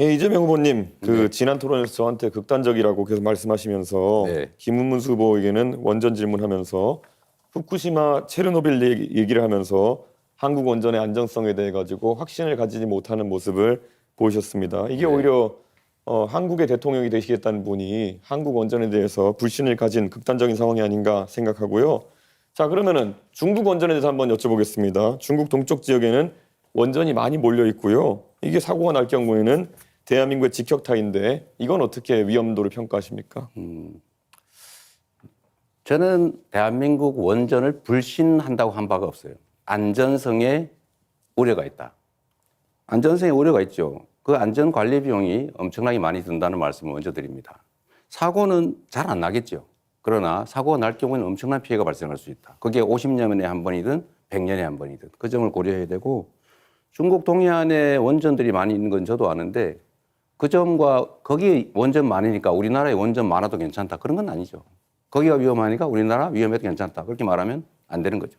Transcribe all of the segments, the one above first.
예, 이재명 후보님 그 지난 토론에서 저한테 극단적이라고 계속 말씀하시면서 네. 김문수 후보에게는 원전 질문하면서 후쿠시마 체르노빌 얘기- 얘기를 하면서 한국 원전의 안정성에 대해 가지고 확신을 가지지 못하는 모습을 보이셨습니다. 이게 오히려 어, 한국의 대통령이 되시겠다는 분이 한국 원전에 대해서 불신을 가진 극단적인 상황이 아닌가 생각하고요. 자 그러면은 중국 원전에 대해서 한번 여쭤보겠습니다. 중국 동쪽 지역에는 원전이 많이 몰려 있고요. 이게 사고가 날 경우에는 대한민국의 직격탄인데 이건 어떻게 위험도를 평가하십니까? 저는 대한민국 원전을 불신한다고 한 바가 없어요. 안전성에 우려가 있다. 안전성에 우려가 있죠. 그 안전 관리 비용이 엄청나게 많이 든다는 말씀을 먼저 드립니다. 사고는 잘 안 나겠죠. 그러나 사고가 날 경우에는 엄청난 피해가 발생할 수 있다. 그게 50년에 한 번이든 100년에 한 번이든 그 점을 고려해야 되고 중국 동해안에 원전들이 많이 있는 건 저도 아는데 그 점과 거기 원전 많으니까 우리나라에 원전 많아도 괜찮다 그런 건 아니죠. 거기가 위험하니까 우리나라 위험해도 괜찮다 그렇게 말하면 안 되는 거죠.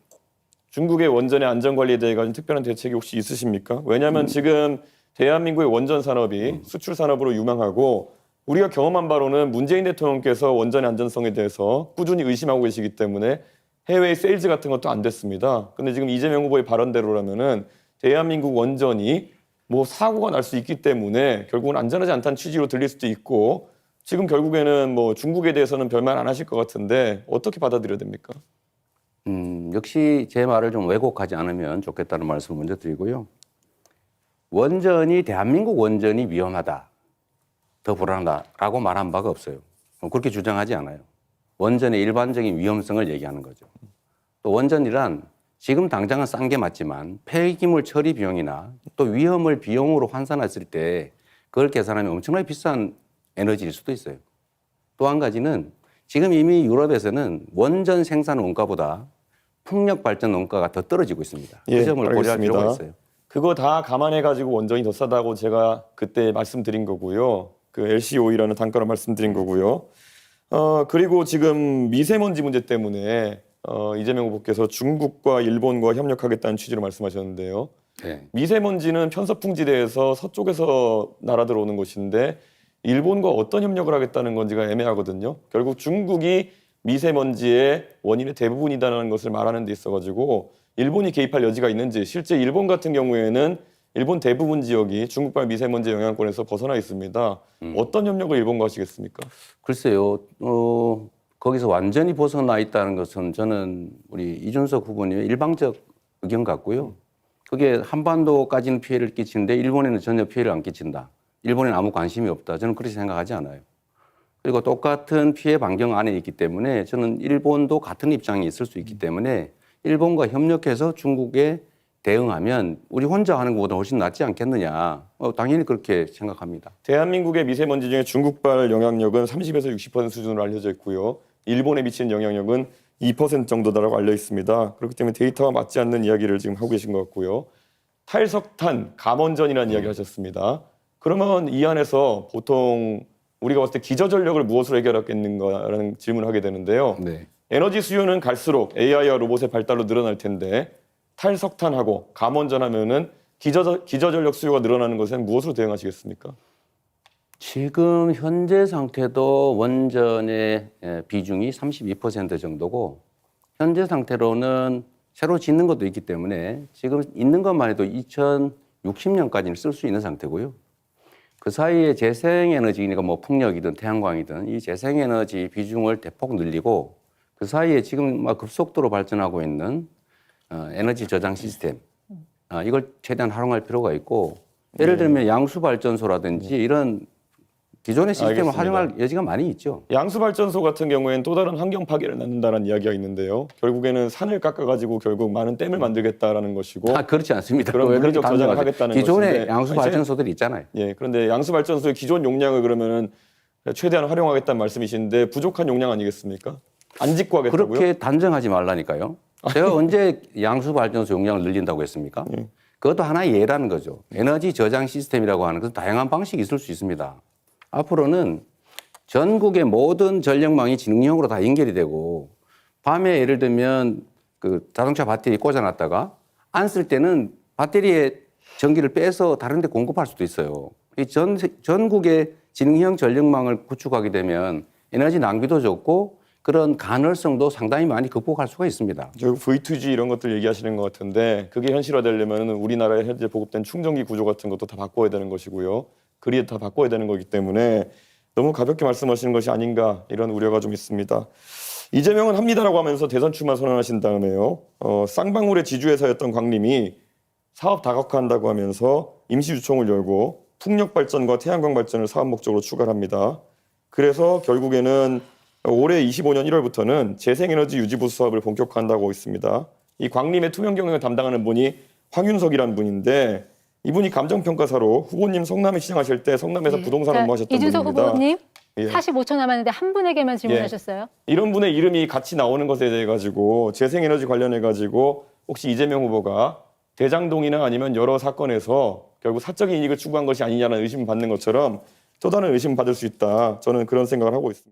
중국의 원전의 안전 관리에 대해 가지고 특별한 대책이 혹시 있으십니까? 왜냐하면 지금 대한민국의 원전 산업이 수출 산업으로 유망하고 우리가 경험한 바로는 문재인 대통령께서 원전의 안전성에 대해서 꾸준히 의심하고 계시기 때문에 해외 세일즈 같은 것도 안 됐습니다. 근데 지금 이재명 후보의 발언대로라면은 대한민국 원전이 뭐 사고가 날 수 있기 때문에 결국은 안전하지 않다는 취지로 들릴 수도 있고 지금 결국에는 뭐 중국에 대해서는 별말 안 하실 것 같은데 어떻게 받아들여야 됩니까? 음, 역시 제 말을 좀 왜곡하지 않으면 좋겠다는 말씀을 먼저 드리고요. 원전이 대한민국 원전이 위험하다, 더 불안하다라고 말한 바가 없어요. 그렇게 주장하지 않아요. 원전의 일반적인 위험성을 얘기하는 거죠. 또 원전이란 지금 당장은 싼 게 맞지만 폐기물 처리 비용이나 또 위험을 비용으로 환산했을 때 그걸 계산하면 엄청나게 비싼 에너지일 수도 있어요. 또 한 가지는 지금 이미 유럽에서는 원전 생산 원가보다 풍력 발전 원가가 더 떨어지고 있습니다. 예, 그 점을 고려할 알겠습니다. 필요가 있어요. 그거 다 감안해 가지고 원전이 더 싸다고 제가 그때 말씀드린 거고요. 그 LCOE라는 단가로 말씀드린 거고요. 어 그리고 지금 미세먼지 문제 때문에 어 이재명 후보께서 중국과 일본과 협력하겠다는 취지로 말씀하셨는데요. 네. 미세먼지는 편서풍지대에서 서쪽에서 날아들어오는 것인데 일본과 어떤 협력을 하겠다는 건지가 애매하거든요. 결국 중국이 미세먼지의 원인의 대부분이다라는 것을 말하는 데 있어 가지고 일본이 개입할 여지가 있는지 실제 일본 같은 경우에는 일본 대부분 지역이 중국발 미세먼지 영향권에서 벗어나 있습니다. 어떤 협력을 일본과 하시겠습니까? 글쎄요, 어, 거기서 완전히 벗어나 있다는 것은 저는 우리 이준석 후보님의 일방적 의견 같고요. 그게 한반도까지는 피해를 끼치는데 일본에는 전혀 피해를 안 끼친다. 일본에는 아무 관심이 없다. 저는 그렇게 생각하지 않아요. 그리고 똑같은 피해 반경 안에 있기 때문에 저는 일본도 같은 입장에 있을 수 있기 때문에 일본과 협력해서 중국에 대응하면 우리 혼자 하는 것보다 훨씬 낫지 않겠느냐. 어, 당연히 그렇게 생각합니다. 대한민국의 미세먼지 중에 중국발 영향력은 30에서 60% 수준으로 알려져 있고요. 일본에 미치는 영향력은 2% 정도다라고 알려 있습니다. 그렇기 때문에 데이터와 맞지 않는 이야기를 지금 하고 계신 것 같고요. 탈석탄 감원전이라는 이야기 하셨습니다. 그러면 이 안에서 보통 우리가 봤을 때 기저전력을 무엇으로 해결하겠는가라는 질문을 하게 되는데요. 네. 에너지 수요는 갈수록 AI와 로봇의 발달로 늘어날 텐데 탈석탄하고 감원전 하면은 기저, 기저전력 수요가 늘어나는 것엔 무엇으로 대응하시겠습니까? 지금 현재 상태도 원전의 예, 비중이 32% 정도고 현재 상태로는 새로 짓는 것도 있기 때문에 지금 있는 것만 해도 2060년까지는 쓸 수 있는 상태고요. 그 사이에 재생에너지니까 뭐 풍력이든 태양광이든 이 재생에너지 비중을 대폭 늘리고 그 사이에 지금 막 급속도로 발전하고 있는 어, 에너지 저장 시스템 아, 이걸 최대한 활용할 필요가 있고 예를 들면 양수 발전소라든지 이런 기존의 시스템을 알겠습니다. 활용할 여지가 많이 있죠. 양수발전소 같은 경우에는 또 다른 환경 파괴를 낳는다는 이야기가 있는데요. 결국에는 산을 깎아가지고 결국 많은 댐을 만들겠다라는 것이고, 아, 그렇지 않습니다. 그럼 왜 물리적 저장을 단정하세요? 하겠다는 기존의 것인데 양수 아니, 발전소들이 있잖아요. 예, 그런데 양수발전소의 기존 용량을 그러면은 최대한 활용하겠다는 말씀이신데 부족한 용량 아니겠습니까? 안 짓고 하겠다고요? 그렇게 단정하지 말라니까요. 제가 언제 양수 발전소 용량을 늘린다고 했습니까? 예. 그것도 하나의 예라는 거죠. 에너지 저장 시스템이라고 하는 것은 다양한 방식이 있을 수 있습니다. 앞으로는 전국의 모든 전력망이 지능형으로 다 연결이 되고 밤에 예를 들면 그 자동차 배터리 꽂아놨다가 안 쓸 때는 배터리에 전기를 빼서 다른 데 공급할 수도 있어요. 이 전, 전국의 지능형 전력망을 구축하게 되면 에너지 낭비도 적고 그런 간헐성도 상당히 많이 극복할 수가 있습니다. 결국 V2G 이런 것들 얘기하시는 것 같은데 그게 현실화되려면 우리나라에 현재 보급된 충전기 구조 같은 것도 다 바꿔야 되는 것이고요. 그리드 다 바꿔야 되는 거기 때문에 너무 가볍게 말씀하시는 것이 아닌가 이런 우려가 좀 있습니다. 이재명은 합니다라고 하면서 대선 출마 선언하신 다음에요. 어, 쌍방울의 지주회사였던 광림이 사업 다각화한다고 하면서 임시 유총을 열고 풍력 발전과 태양광 발전을 사업 목적으로 추가합니다. 그래서 결국에는 올해 25년 1월부터는 재생에너지 유지보수 사업을 본격화한다고 있습니다. 이 광림의 투명 경영을 담당하는 분이 황윤석이라는 분인데 이분이 감정평가사로 후보님 성남에 시장하실 때 성남에서 네. 부동산 자, 업무하셨던 이준석 분입니다. 후보님 예. 45초 남았는데 한 분에게만 질문하셨어요. 이런 분의 이름이 같이 나오는 것에 대해 가지고 재생에너지 관련해 가지고 혹시 이재명 후보가 대장동이나 아니면 여러 사건에서 결국 사적인 이익을 추구한 것이 아니냐는 의심을 받는 것처럼 또 다른 의심을 받을 수 있다. 저는 그런 생각을 하고 있습니다.